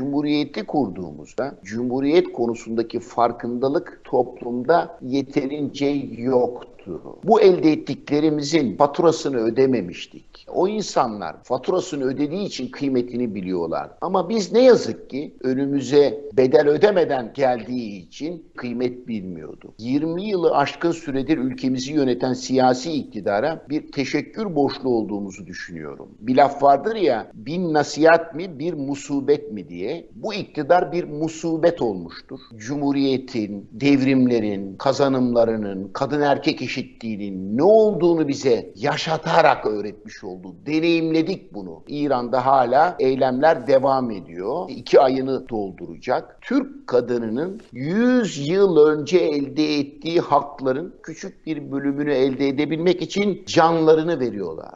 Cumhuriyeti kurduğumuzda Cumhuriyet konusundaki farkındalık toplumda yeterince yoktu. Bu elde ettiklerimizin faturasını ödememiştik. O insanlar faturasını ödediği için kıymetini biliyorlar. Ama biz ne yazık ki önümüze bedel ödemeden geldiği için kıymet bilmiyordu. 20 yılı aşkın süredir ülkemizi yöneten siyasi iktidara bir teşekkür borçlu olduğumuzu düşünüyorum. Bir laf vardır ya bin nasihat mi bir musibet mi diye. Bu iktidar bir musibet olmuştur. Cumhuriyetin, devrimlerin, kazanımlarının, kadın erkek eşitliğinin ne olduğunu bize yaşatarak öğretmiş oldu. Deneyimledik bunu. İran'da hala eylemler devam ediyor. İki ayını dolduracak. Türk kadınının 100 yıl önce elde ettiği hakların küçük bir bölümünü elde edebilmek için canlarını veriyorlar.